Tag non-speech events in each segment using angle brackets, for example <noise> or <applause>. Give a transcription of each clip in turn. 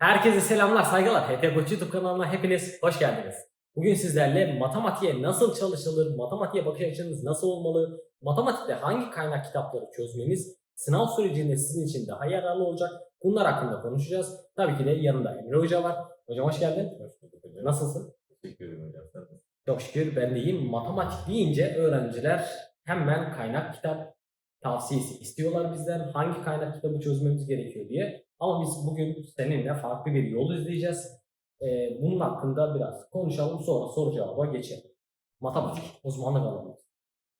Herkese selamlar, saygılar. HT Koç YouTube kanalına hepiniz hoş geldiniz. Bugün sizlerle matematiğe nasıl çalışılır, matematiğe bakış açınız nasıl olmalı, matematikte hangi kaynak kitapları çözmeniz sınav sürecinde sizin için daha yararlı olacak. Bunlar hakkında konuşacağız. Tabii ki de yanında Emre Hoca var. Hocam hoş geldin. Hoş bulduk hocam. Nasılsın? Teşekkür ederim hocam. Çok şükür ben de iyiyim. Matematik deyince öğrenciler hemen kaynak kitap tavsiyesi istiyorlar bizden. Hangi kaynak kitabı çözmemiz gerekiyor diye. Ama biz bugün seninle farklı bir yol izleyeceğiz. Ee, bunun hakkında biraz konuşalım sonra soru cevaba geçelim. Matematik uzmanlık alanı.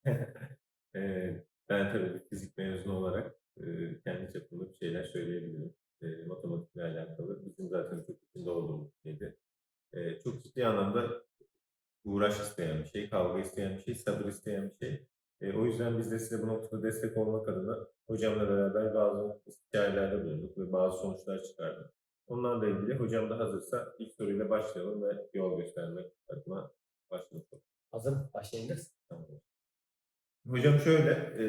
<laughs> Ee, ben tabii fizik mezunu olarak e, kendi çapımda bir şeyler söyleyebilirim. E, matematikle alakalı. Bizim zaten çok içinde olduğumuz şeydi. E, çok ciddi anlamda uğraş isteyen bir şey, kavga isteyen bir şey, sabır isteyen bir şey. E, o yüzden biz de size bu noktada destek olmak adına hocamla beraber bazı istişarelerde bulunduk ve bazı sonuçlar çıkardık. Onlarla ilgili hocam da hazırsa ilk soruyla başlayalım ve yol göstermek adına başlayalım. Hazır? Başlayabiliriz. Tamam. Hocam şöyle, e,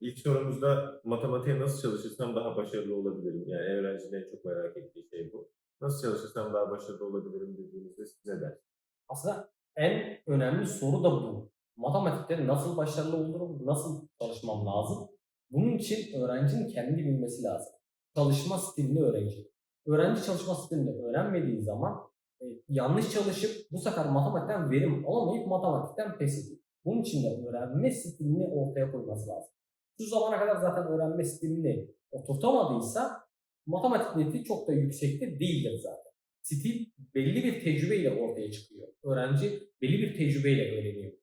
ilk sorumuzda matematiğe nasıl çalışırsam daha başarılı olabilirim. Yani öğrencilerin en çok merak ettiği şey bu. Nasıl çalışırsam daha başarılı olabilirim dediğinizde siz ne dersiniz? Aslında en önemli soru da bu. Matematikte nasıl başarılı olurum, nasıl çalışmam lazım? Bunun için öğrencinin kendi bilmesi lazım. Çalışma stilini öğrenecek. Öğrenci çalışma stilini öğrenmediği zaman e, yanlış çalışıp bu sefer matematikten verim alamayıp matematikten pes ediyor. Bunun için de öğrenme stilini ortaya koyması lazım. Şu zamana kadar zaten öğrenme stilini oturtamadıysa matematik neti çok da yüksekte değildir zaten. Stil belli bir tecrübeyle ortaya çıkıyor. Öğrenci belli bir tecrübeyle öğreniyor.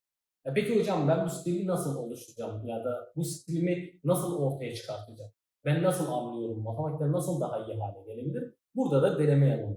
Ya peki hocam ben bu stili nasıl oluşturacağım ya da bu stilimi nasıl ortaya çıkartacağım? Ben nasıl anlıyorum? Matematikte nasıl daha iyi hale gelebilir? Burada da deneme yanılma.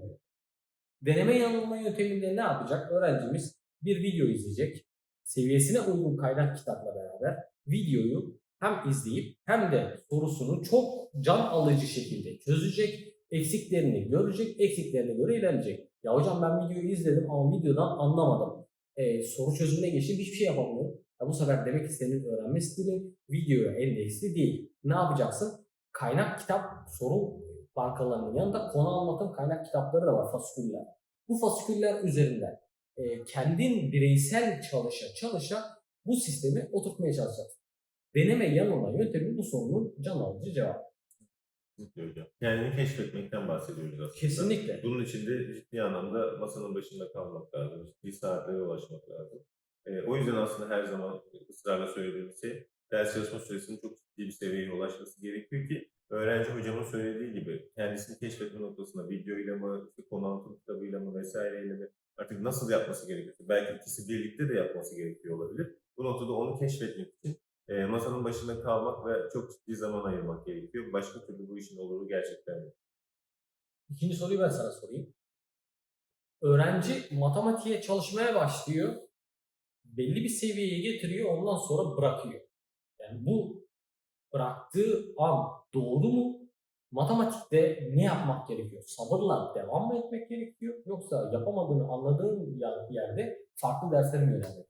Deneme yanılma yönteminde ne yapacak? Öğrencimiz bir video izleyecek. Seviyesine uygun kaynak kitapla beraber videoyu hem izleyip hem de sorusunu çok can alıcı şekilde çözecek. Eksiklerini görecek, eksiklerine göre ilerleyecek. Ya hocam ben videoyu izledim ama videodan anlamadım. Ee, soru çözümüne geçtim hiçbir şey yapamıyorum. Ya bu sefer demek senin öğrenme stilin videoya endeksli değil. Ne yapacaksın? Kaynak kitap soru bankalarının yanında konu anlatım kaynak kitapları da var fasiküller. Bu fasiküller üzerinden e, kendin bireysel çalışa çalışa bu sistemi oturtmaya çalışacaksın. Deneme yanılma yöntemi bu sorunun can alıcı cevabı. Kesinlikle hocam. Kendini keşfetmekten bahsediyoruz aslında. Kesinlikle. Bunun için de ciddi anlamda masanın başında kalmak lazım. Ciddi saatlere ulaşmak lazım. E, o yüzden aslında her zaman ısrarla söylediğim şey ders çalışma süresinin çok ciddi bir seviyeye ulaşması gerekiyor ki öğrenci hocamın söylediği gibi kendisini keşfetme noktasında videoyla mı, konu anlatım kitabıyla mı vesaireyle mi artık nasıl yapması gerekiyor? Belki ikisi birlikte de yapması gerekiyor olabilir. Bu noktada onu keşfetmek için e, masanın başında kalmak ve çok ciddi zaman ayırmak gerekiyor. Başka türlü bu işin oluru gerçekten yok. İkinci soruyu ben sana sorayım. Öğrenci matematiğe çalışmaya başlıyor. Belli bir seviyeye getiriyor ondan sonra bırakıyor. Yani bu bıraktığı an doğru mu? Matematikte ne yapmak gerekiyor? Sabırla devam mı etmek gerekiyor? Yoksa yapamadığını anladığın yer- yerde farklı dersler mi gerekiyor?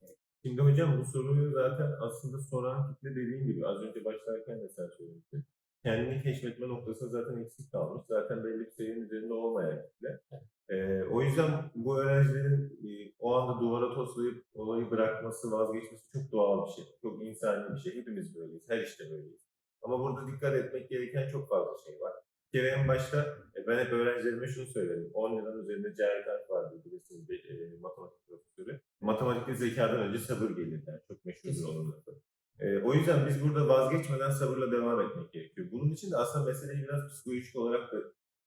Şimdi hocam bu soruyu zaten aslında soran kitle dediğin gibi az önce başlarken de sen söyledin. Kendini keşfetme noktasında zaten eksik kalmış. Zaten belli bir seviyenin üzerinde olmayan kitle. Ee, o yüzden bu öğrencilerin e, o anda duvara toslayıp olayı bırakması, vazgeçmesi çok doğal bir şey. Çok insani bir şey. Hepimiz böyleyiz. Her işte böyleyiz. Ama burada dikkat etmek gereken çok fazla şey var. Bir kere en başta e, ben hep öğrencilerime şunu söylerim. 10 liranın üzerinde Cahit Alp vardı bilirsiniz bir e, matematik profesörü. Matematikte zekadan önce sabır gelir der. Çok meşhurdur onun lafı. E, o yüzden biz burada vazgeçmeden sabırla devam etmek gerekiyor. Bunun için de aslında meseleyi biraz psikolojik olarak da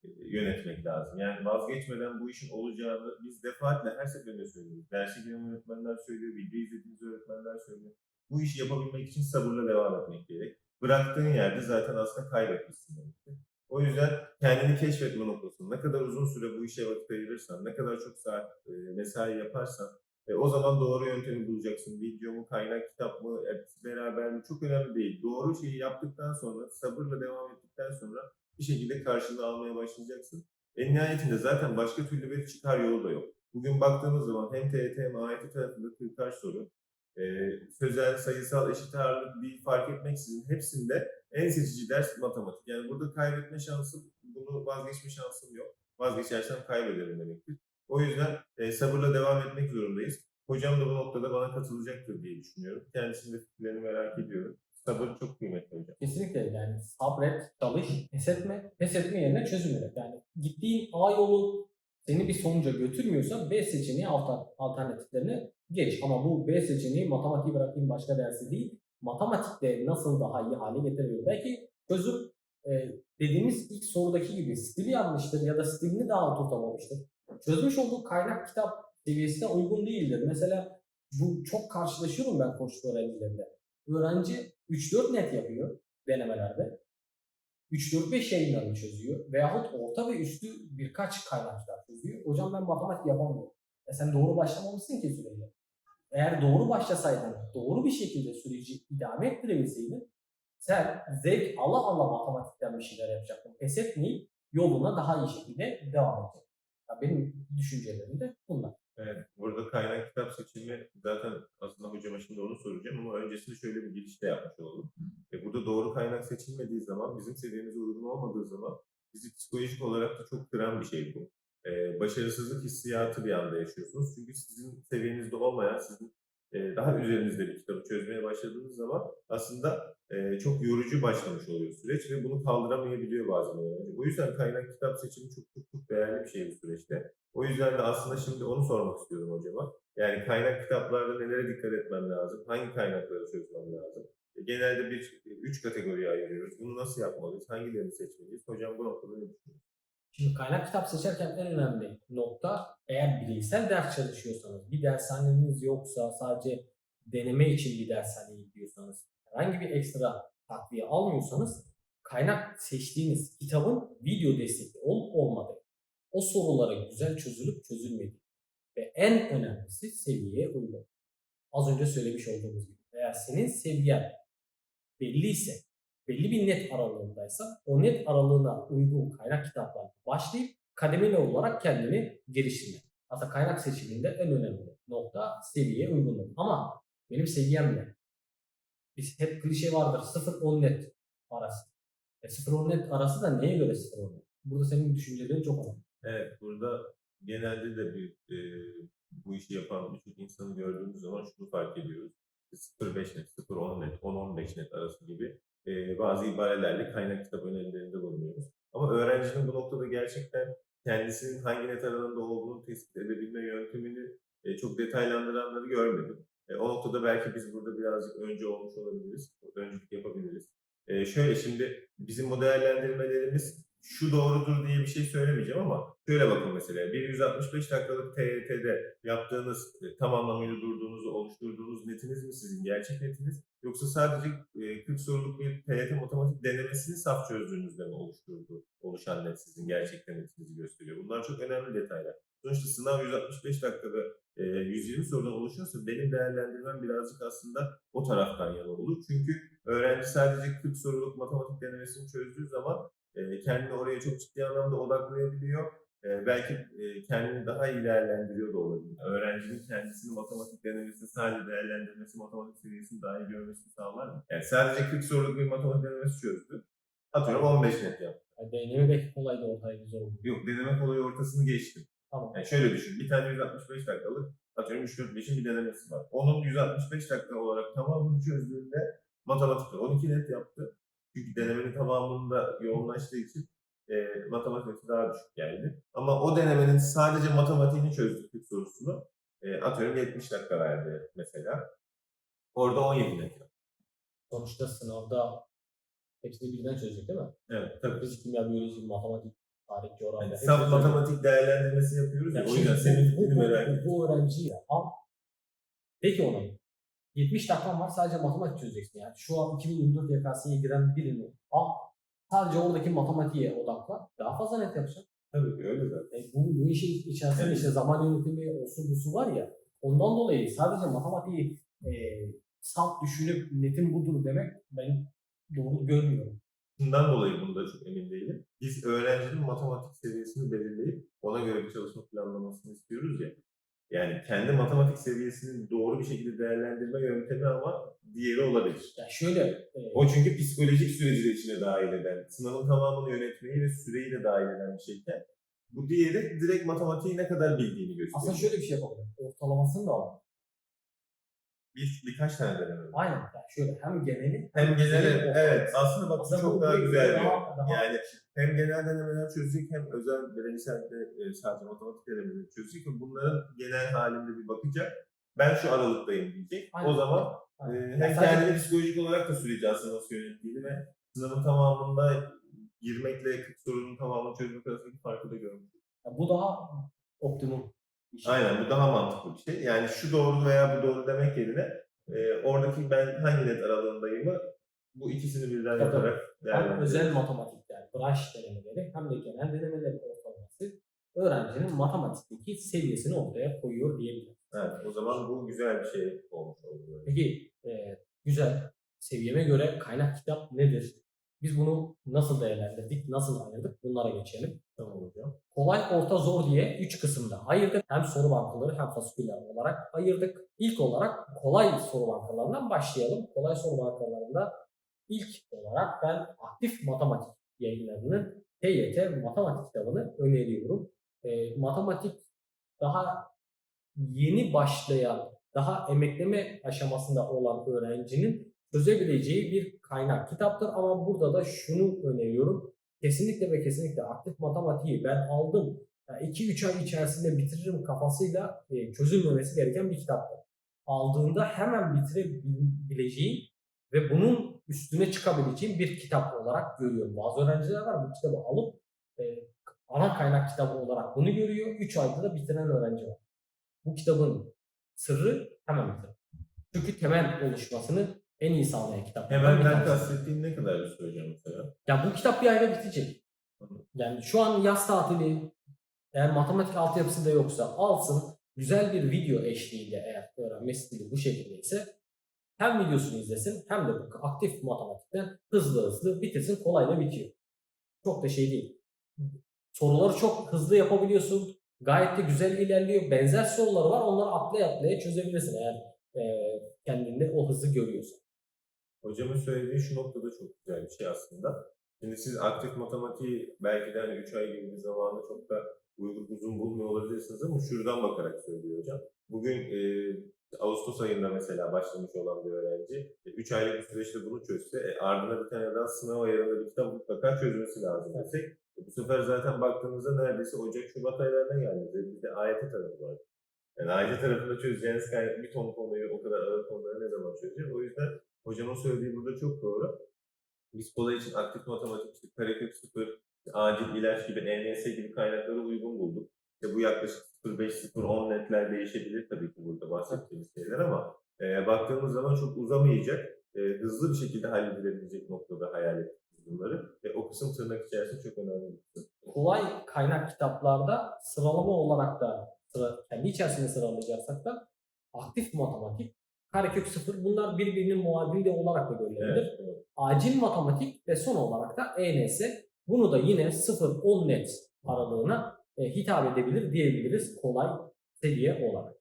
e, yönetmek lazım. Yani vazgeçmeden bu işin olacağını biz defaatle her seferinde söylüyoruz. Derse giren öğretmenler söylüyor, video izlediğimiz öğretmenler söylüyor. Bu işi yapabilmek için sabırla devam etmek gerek. Bıraktığın yerde zaten aslında kaybetmişsin demektir. O yüzden kendini keşfetme noktasında ne kadar uzun süre bu işe vakit ayırırsan, ne kadar çok saat e, mesai yaparsan e, o zaman doğru yöntemi bulacaksın. Video mu, kaynak kitap mı, hepsi beraber mi çok önemli değil. Doğru şeyi yaptıktan sonra, sabırla devam ettikten sonra bir şekilde karşılığını almaya başlayacaksın. En nihayetinde zaten başka türlü bir çıkar yolu da yok. Bugün baktığımız zaman hem TYT hem AYT tarafında 40 soru, e, sözel, sayısal, eşit ağırlık, dil fark etmeksizin hepsinde en seçici ders matematik. Yani burada kaybetme şansım, bunu vazgeçme şansım yok. Vazgeçersem kaybederim demektir. O yüzden e, sabırla devam etmek zorundayız. Hocam da bu noktada bana katılacaktır diye düşünüyorum. Kendisinin de fikirlerini merak ediyorum. Sabır çok kıymetli hocam. Kesinlikle yani sabret, çalış, pes etme. Pes etme yerine çözüm üret. Yani gittiğin A yolu seni bir sonuca götürmüyorsa B seçeneği alter- alternatiflerine geç. Ama bu B seçeneği matematiği bırakayım başka dersi değil. Matematikte nasıl daha iyi hale getirebilir? Belki çözüm e, dediğimiz ilk sorudaki gibi stili yanlıştır ya da stilini daha oturtamamıştır. Çözmüş olduğu kaynak kitap seviyesine uygun değildir. Mesela bu çok karşılaşıyorum ben koçluk öğrencilerinde. Öğrenci 3-4 net yapıyor denemelerde. 3-4-5 yayınlarını çözüyor. Veyahut orta ve üstü birkaç kaynaklar çözüyor. Hocam ben matematik yapamıyorum. E sen doğru başlamamışsın ki sürece. Eğer doğru başlasaydın, doğru bir şekilde süreci idame ettirebilseydin, sen zevk ala ala matematikten bir şeyler yapacaktın. Pes etmeyip yoluna daha iyi şekilde devam edecektin. Ya benim düşüncelerim de bunlar. Evet, burada kaynak kitap seçimi zaten aslında hocama şimdi onu soracağım ama öncesinde şöyle bir giriş de yapmış olalım. E, burada doğru kaynak seçilmediği zaman, bizim seviyemize uygun olmadığı zaman bizi psikolojik olarak da çok kıran bir şey bu. E, başarısızlık hissiyatı bir anda yaşıyorsunuz. Çünkü sizin seviyenizde olmayan, sizin e, daha üzerinizde bir kitabı çözmeye başladığınız zaman aslında e, çok yorucu başlamış oluyor süreç ve bunu kaldıramayabiliyor bazen öğrenci. O yüzden kaynak kitap seçimi çok çok çok değerli bir şey bu süreçte. O yüzden de aslında şimdi onu sormak istiyorum hocama. Yani kaynak kitaplarda nelere dikkat etmem lazım? Hangi kaynakları çözmem lazım? E, Genelde bir, üç kategoriye ayırıyoruz. Bunu nasıl yapmalıyız? Hangilerini seçmeliyiz? Hocam bu noktada ne? Şimdi kaynak kitap seçerken en önemli nokta eğer bireysel ders çalışıyorsanız, bir dershaneniz yoksa sadece deneme için bir dershaneye gidiyorsanız, herhangi bir ekstra takviye almıyorsanız kaynak seçtiğiniz kitabın video destekli olup olmadığı, o sorulara güzel çözülüp çözülmediği ve en önemlisi seviyeye uygun. Az önce söylemiş olduğumuz gibi eğer senin seviyen belliyse, belli bir net aralığındaysa o net aralığına uygun kaynak kitaplarla başlayıp kademeli olarak kendini geliştirme. Aslında kaynak seçiminde en önemli nokta seviyeye uygunluk. Ama benim seviyem ne? Biz hep klişe vardır 0-10 net arası. E 0-10 net arası da neye göre 0-10 net? Burada senin düşüncelerin çok önemli. Evet, burada genelde de bir e, bu işi yapan birçok insanı gördüğümüz zaman şunu fark ediyoruz. 0-5 net, 0-10 net, 10-15 net arası gibi e, bazı ibarelerle kaynak kitap önerilerinde bulunuyoruz. Ama öğrencinin bu noktada gerçekten kendisinin hangi net aralığında olduğunu tespit edebilme yöntemini e, çok detaylandıranları görmedim. E, o noktada belki biz burada birazcık önce olmuş olabiliriz, öncülük yapabiliriz. E, şöyle şimdi bizim bu değerlendirmelerimiz şu doğrudur diye bir şey söylemeyeceğim ama şöyle bakın mesela bir 165 dakikalık TYT'de yaptığınız e, tam anlamıyla durduğunuz, oluşturduğunuz netiniz mi sizin gerçek netiniz yoksa sadece e, 40 soruluk bir TYT matematik denemesini saf çözdüğünüzde mi oluşturdu, oluşan net sizin gerçekten netinizi gösteriyor. Bunlar çok önemli detaylar. Sonuçta sınav 165 dakikada e, 120 sorudan oluşuyorsa benim değerlendirmem birazcık aslında o taraftan yana olur. Çünkü öğrenci sadece 40 soruluk matematik denemesini çözdüğü zaman e, kendini oraya çok ciddi anlamda odaklayabiliyor. E, belki e, kendini daha iyi değerlendiriyor da olabilir. Öğrencinin kendisini matematik denemesini sadece değerlendirmesi, matematik seviyesini daha iyi görmesini sağlar mı? Yani sadece 40 soruluk bir matematik denemesi çözdü. Atıyorum 15 net yaptı. Yani deneme belki kolay da ortaya güzel olur. Yok deneme kolayı ortasını geçtim. Tamam. Yani şöyle düşün. Bir tane 165 dakikalık atıyorum 3-4-5'in bir denemesi var. Onun 165 dakika olarak tamamını çözdüğünde matematikte 12 net yaptı. Çünkü denemenin tamamında yoğunlaştığı için e, matematik daha düşük geldi. Ama o denemenin sadece matematiğini çözdük sorusunu e, atıyorum 70 dakika verdi mesela. Orada 17 net yaptı. Sonuçta sınavda hepsini birden çözecek değil mi? Evet tabii. Fizik, kimya, biyoloji, matematik, tarih, coğrafya. Yani çözecek. matematik değerlendirmesi yapıyoruz ya. Ya o yüzden senin bu, fikrini bu, merak ettim. bu öğrenciyle al. Peki ona 70 dakikan var sadece matematik çözeceksin yani. Şu an 2024 YKS'ye giren birini al. Sadece oradaki matematiğe odaklan. Daha fazla net yapacaksın. Tabii ki öyle zaten. E, bu, bu işin içerisinde Evet. işte zaman yönetimi, olsun busu var ya. Ondan dolayı sadece matematiği e, salt düşünüp netin budur demek ben doğru görmüyorum. Bundan dolayı bunda çok emin değilim. Biz öğrencinin matematik seviyesini belirleyip ona göre bir çalışma planlamasını istiyoruz ya. Yani kendi matematik seviyesini doğru bir şekilde değerlendirme yöntemi ama diğeri olabilir. Ya şöyle e, O çünkü psikolojik süreci de içine dahil eden, sınavın tamamını yönetmeyi ve süreyi de dahil eden bir şeyken Bu diğeri direkt matematiği ne kadar bildiğini gösteriyor. Aslında şöyle bir şey yapabilirim. Ortalamasını da alalım. Bir, birkaç tane deneme. var. Aynen. Yani şöyle hem geneli Hem genel, ortalaması. evet aslında bak bu Aslında çok bu- daha bu güzel bir daha- daha- Yani hem genel denemeler çözecek hem özel bireysel de e, sadece matematik denemeleri çözecek ve bunların genel halinde bir bakacak. Ben şu aralıktayım diyecek. O Aynen. zaman e, Aynen. hem Yani sadece- kendini psikolojik olarak da süreci aslında nasıl yönettiğini ve sınavın tamamında girmekle 40 sorunun tamamını çözmek arasındaki farkı da görmüş. Yani bu daha optimum. Aynen bu daha mantıklı bir şey. Yani şu doğru veya bu doğru demek yerine e, oradaki ben hangi net aralığındayımı bu ikisini birden Tabii, yaparak Hem değerlendirmek. özel matematik yani branş denemeleri hem de genel denemelerin ortalaması öğrencinin matematikteki seviyesini ortaya koyuyor diyebilirim. Evet, o zaman bu güzel bir şey olmuş oldu. Peki e, güzel seviyeme göre kaynak kitap nedir? Biz bunu nasıl değerlendirdik, nasıl ayırdık? Bunlara geçelim. Tamam hocam. Kolay, orta, zor diye üç kısımda ayırdık. Hem soru bankaları hem fasiküller olarak ayırdık. İlk olarak kolay soru bankalarından başlayalım. Kolay soru bankalarında ilk olarak ben aktif matematik yayınlarının TYT matematik kitabını öneriyorum. E, matematik daha yeni başlayan, daha emekleme aşamasında olan öğrencinin çözebileceği bir kaynak kitaptır. Ama burada da şunu öneriyorum. Kesinlikle ve kesinlikle aktif matematiği ben aldım. 2-3 ay içerisinde bitiririm kafasıyla e, çözülmemesi gereken bir kitaptır. Aldığında hemen bitirebileceğin ve bunun üstüne çıkabileceğin bir kitap olarak görüyorum. Bazı öğrenciler var bu kitabı alıp e, ana kaynak kitabı olarak bunu görüyor. 3 ayda da bitiren öğrenci var. Bu kitabın sırrı hemen bitirir. Çünkü temel oluşmasını en iyi sağlayan kitap. Hemen kastettiğin ne kadar bir süre hocam mesela? Ya bu kitap bir ayda bitecek. Yani şu an yaz tatili eğer matematik altyapısı da yoksa alsın güzel bir video eşliğiyle eğer öğrenme stili bu şekilde ise hem videosunu izlesin hem de bu aktif matematikten hızlı hızlı bitirsin kolay da bitiyor. Çok da şey değil. Soruları çok hızlı yapabiliyorsun. Gayet de güzel ilerliyor. Benzer soruları var. Onları atlaya atlaya çözebilirsin eğer e, kendinde o hızı görüyorsan. Hocamın söylediği şu noktada çok güzel bir şey aslında. Şimdi siz aktif matematiği belki de hani 3 ay gibi bir zamanı çok da uygun uzun bulmuyor olabilirsiniz ama şuradan bakarak söylüyor hocam. Bugün e, Ağustos ayında mesela başlamış olan bir öğrenci 3 aylık bir süreçte bunu çözse e, ardına bir tane daha sınav ayarında bir kitap mutlaka çözmesi lazım desek. E, bu sefer zaten baktığımızda neredeyse Ocak, Şubat aylarına geldi. Bir de AYT tarafı var. Yani AYT tarafında çözeceğiniz kaynak bir ton konuyu, o kadar ağır konuları ne zaman çözeceğiz? O yüzden hocamın söylediği burada çok doğru. Biz kolay için aktif matematik, işte karekök sıfır, acil ilaç gibi, ENS gibi kaynakları uygun bulduk. İşte bu yaklaşık 0.5-0.10 netler değişebilir tabii ki burada bahsettiğimiz şeyler ama e, baktığımız zaman çok uzamayacak, e, hızlı bir şekilde halledilebilecek noktada hayal ettik bunları. Ve o kısım tırnak içerisinde çok önemli bir kısım. kolay kaynak kitaplarda sıralama olarak da sıra, kendi içerisinde sıralayacaksak da aktif matematik, karekök sıfır bunlar birbirinin muadili de olarak da görülebilir. Evet. Acil matematik ve son olarak da ENS. Bunu da yine 0-10 net aralığına e, hitap edebilir diyebiliriz kolay seviye olarak.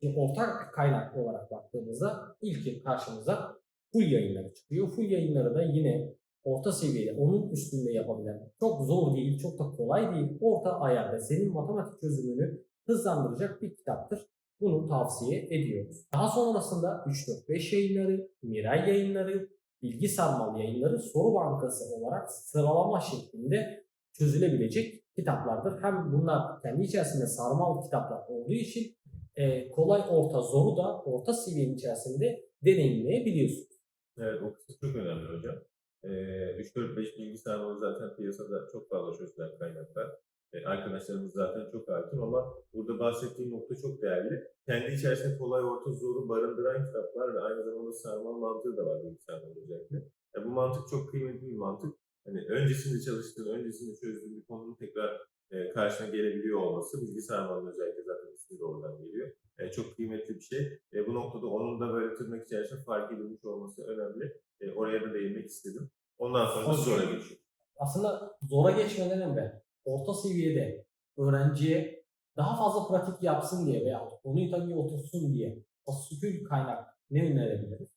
Şimdi ortak kaynak olarak baktığımızda ilki karşımıza full yayınları çıkıyor. Full yayınları da yine orta seviyede onun üstünde yapabilen çok zor değil, çok da kolay değil. Orta ayarda senin matematik çözümünü hızlandıracak bir kitaptır. Bunu tavsiye ediyoruz. Daha sonrasında 3-4-5 yayınları, Miray yayınları, Bilgi Sarmal yayınları soru bankası olarak sıralama şeklinde çözülebilecek kitaplardır. Hem bunlar kendi içerisinde sarmal kitaplar olduğu için e, kolay, orta, zoru da orta seviyenin içerisinde deneyimleyebiliyorsunuz. Evet o kısım çok önemli hocam. Ee, 3-4-5 bilgi sarmalı zaten piyasada çok fazla çözülen kaynaklar. Ee, arkadaşlarımız zaten çok hakim ama burada bahsettiğim nokta çok değerli. Kendi içerisinde kolay, orta, zoru barındıran kitaplar ve aynı zamanda sarmal mantığı da var bilgi sarmalı özellikle. Ya bu mantık çok kıymetli bir mantık. Hani öncesinde çalıştığın, öncesinde çözdüğün bir konunun tekrar e, karşına gelebiliyor olması bilgi sarmalının özellikle zaten ismi de oradan geliyor. E, çok kıymetli bir şey. E, bu noktada onun da böyle tırnak içerisinde fark edilmiş olması önemli. E, oraya da değinmek istedim. Ondan sonra da zora geçiyor. Aslında zora geçmeden evvel orta seviyede öğrenciye daha fazla pratik yapsın diye veya konuyu tabii otursun diye fasikül kaynak ne önerebiliriz?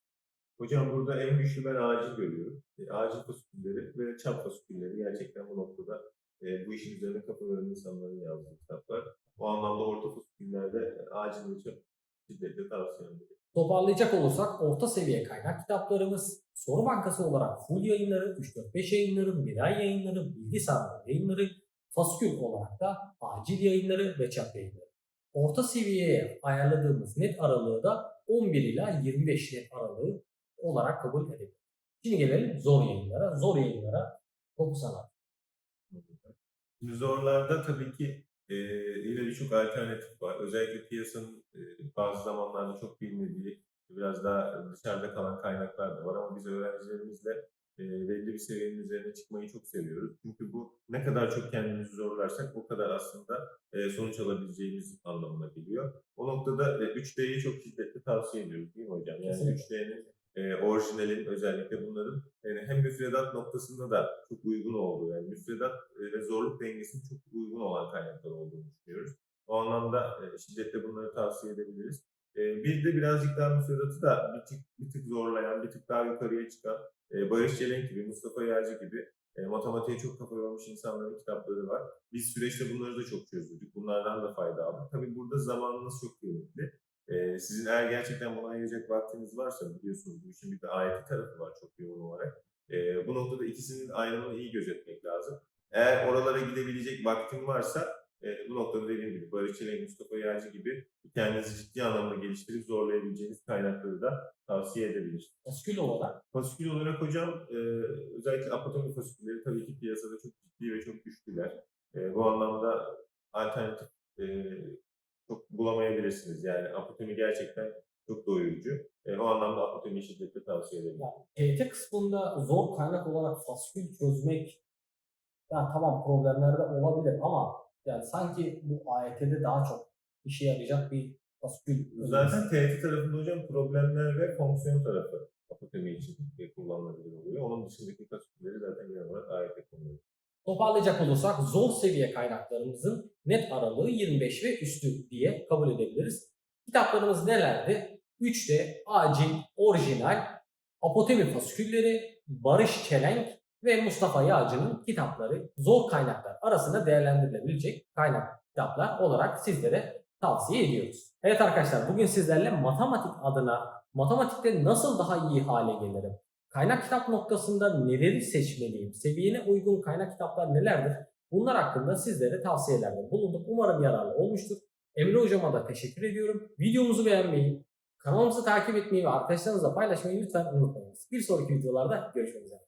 Hocam burada en güçlü ben acil görüyorum. E, acil fasikülleri ve çap fasikülleri gerçekten bu noktada e, bu işin üzerine kafa veren insanların yazdığı kitaplar. O anlamda orta fasiküllerde acil ve çok şiddetle tavsiye ederim. Toparlayacak olursak orta seviye kaynak kitaplarımız, soru bankası olarak full yayınları, 3-4-5 yayınları, Miray yayınları, bilgi sahibi yayınları, faskül olarak da acil yayınları ve çap yayınları. Orta seviyeye ayarladığımız net aralığı da 11 ila 25 net aralığı olarak kabul edebiliriz. Şimdi gelelim zor yayınlara. Zor yayınlara topu sana. Şimdi zorlarda tabii ki e, yine birçok alternatif var. Özellikle piyasanın e, bazı zamanlarda çok bilmediği, biraz daha dışarıda kalan kaynaklar da var ama biz öğrencilerimizle e, belli bir seviyenin üzerine çıkmayı çok seviyoruz. Çünkü bu ne kadar çok kendimizi zorlarsak o kadar aslında e, sonuç alabileceğimiz anlamına geliyor. O noktada e, 3D'yi çok şiddetle tavsiye ediyoruz değil mi hocam? Yani Kesinlikle. 3D'nin e, orijinalin özellikle bunların yani hem müfredat noktasında da çok uygun olduğu, yani müfredat ve zorluk dengesinin çok uygun olan kaynaklar olduğunu düşünüyoruz. O anlamda e, şiddetle bunları tavsiye edebiliriz. E, bir de birazcık daha müfredatı da bir tık, bir tık zorlayan, bir tık daha yukarıya çıkan e, Barış Çelenk gibi, Mustafa Yağcı gibi e, matematiğe çok kafa yormuş insanların kitapları var. Biz süreçte bunları da çok çözdük. Bunlardan da fayda aldık. Tabii burada zamanınız çok kıymetli. Ee, sizin eğer gerçekten buna ayıracak vaktiniz varsa biliyorsunuz bu işin bir de AYT tarafı var çok yoğun olarak. Ee, bu noktada ikisinin ayrımını iyi gözetmek lazım. Eğer oralara gidebilecek vaktin varsa e, bu noktada dediğim gibi Barış Çelenk, Mustafa Yağcı gibi kendinizi ciddi anlamda geliştirip zorlayabileceğiniz kaynakları da tavsiye edebilirsiniz. Faskül olarak Fasikül olarak hocam e, özellikle apatomi fasikülleri tabii ki piyasada çok ciddi ve çok güçlüler. E, bu anlamda alternatif e, çok bulamayabilirsiniz. Yani apatomi gerçekten çok doyurucu. E, o anlamda apatomi şiddetle tavsiye ederim. Yani TYT kısmında zor kaynak olarak faskül çözmek ya tamam problemler de olabilir ama yani sanki bu AYT'de daha çok işe yarayacak bir faskül Zaten TET tarafında hocam problemler ve fonksiyon tarafı apatomi için kullanılabilir oluyor. Onun dışındaki fasikülleri zaten genel olarak AYT konuyor. Toparlayacak olursak zor seviye kaynaklarımızın net aralığı 25 ve üstü diye kabul edebiliriz. Kitaplarımız nelerdi? 3D, acil, orijinal, apotemi fasikülleri, Barış Çelenk ve Mustafa Yağcı'nın kitapları zor kaynaklar arasında değerlendirilebilecek kaynak kitaplar olarak sizlere tavsiye ediyoruz. Evet arkadaşlar bugün sizlerle matematik adına matematikte nasıl daha iyi hale gelirim? Kaynak kitap noktasında neleri seçmeliyim? Seviyene uygun kaynak kitaplar nelerdir? Bunlar hakkında sizlere tavsiyelerde bulunduk. Umarım yararlı olmuştur. Emre hocama da teşekkür ediyorum. Videomuzu beğenmeyi, kanalımızı takip etmeyi ve arkadaşlarınızla paylaşmayı lütfen unutmayınız. Bir sonraki videolarda görüşmek üzere.